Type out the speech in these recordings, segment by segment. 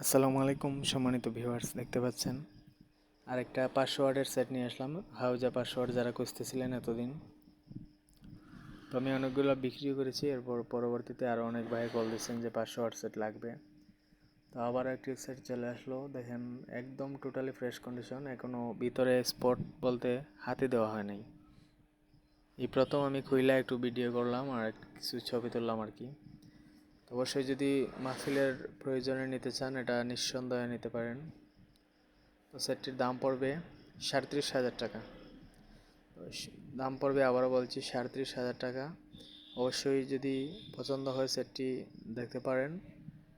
আসসালামু আলাইকুম, সম্মানিত ভিউয়ার্স, দেখতে পাচ্ছেন? আর একটা ওয়ার্ডের সেট নিয়ে আসলাম। হাউজা পাঁচশো ওয়ার্ড যারা খুঁজতেছিলেন এতদিন। তো আমি অনেকগুলো বিক্রি করেছি, এরপর পরবর্তীতে আরও অনেক ভাই কল দিচ্ছেন যে পাঁচশো ওয়ার্ড সেট লাগবে। তো আবার একটি সেট চলে আসলো। দেখেন, একদম টোটালি ফ্রেশ কন্ডিশন এখনও ভিতরে স্পট বলতে হাতে দেওয়া হয় নাই। এই প্রথম আমি খুইলা একটু ভিডিও করলাম আর কিছু ছবি তুললাম আর কি। অবশ্যই যদি মাহফিলের প্রয়োজনে নিতে চান, এটা নিঃসন্দেহে নিতে পারেন। তো সেটটির দাম পড়বে সাঁত্রিশ হাজার টাকা। দাম পড়বে আবারও বলছি সাঁত্রিশ হাজার টাকা। অবশ্যই যদি পছন্দ হয় সেটটি দেখতে পারেন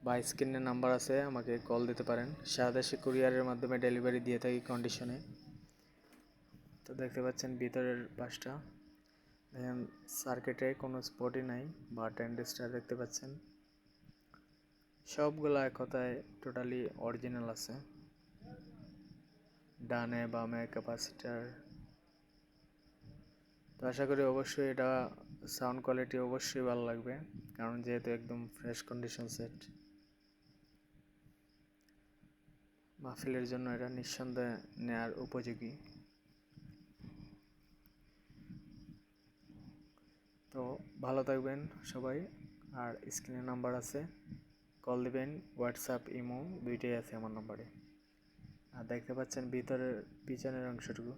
বা স্ক্রিনে নাম্বার আছে, আমাকে কল দিতে পারেন। সারা দেশে কুরিয়ারের মাধ্যমে ডেলিভারি দিয়ে থাকি কন্ডিশনে। তো দেখতে পাচ্ছেন ভিতরের পাশটা। দেখেন সার্কিটে কোনো স্পটই নাই, বা টেন্ডেস্টার দেখতে পাচ্ছেন। সবগুলা এক কথায় টোটালি অরিজিনাল আছে। ডানে, বামে ক্যাপাসিটার তো আশা করি অবশ্যই এটা সাউন্ড কোয়ালিটি অবশ্যই ভালো লাগবে, কারণ যেহেতু একদম ফ্রেশ কন্ডিশন সেট মাহফিলের জন্য এটা নিঃসন্দেহে নেয়ার উপযোগী। তো ভালো থাকবেন সবাই, আর স্ক্রিনে নাম্বার আছে। কল দিবেন, হোয়াটসঅ্যাপ, ইমো দুইটাই আছে আমার নম্বরে। আর দেখতে পাচ্ছেন ভিতরের, পিছনের অংশটুকু।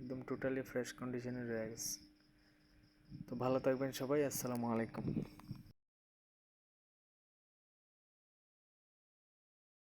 একদম টোটালি ফ্রেশ কন্ডিশনে রয়ে গেছে। তো ভালো থাকবেন সবাই, আসসালামু আলাইকুম।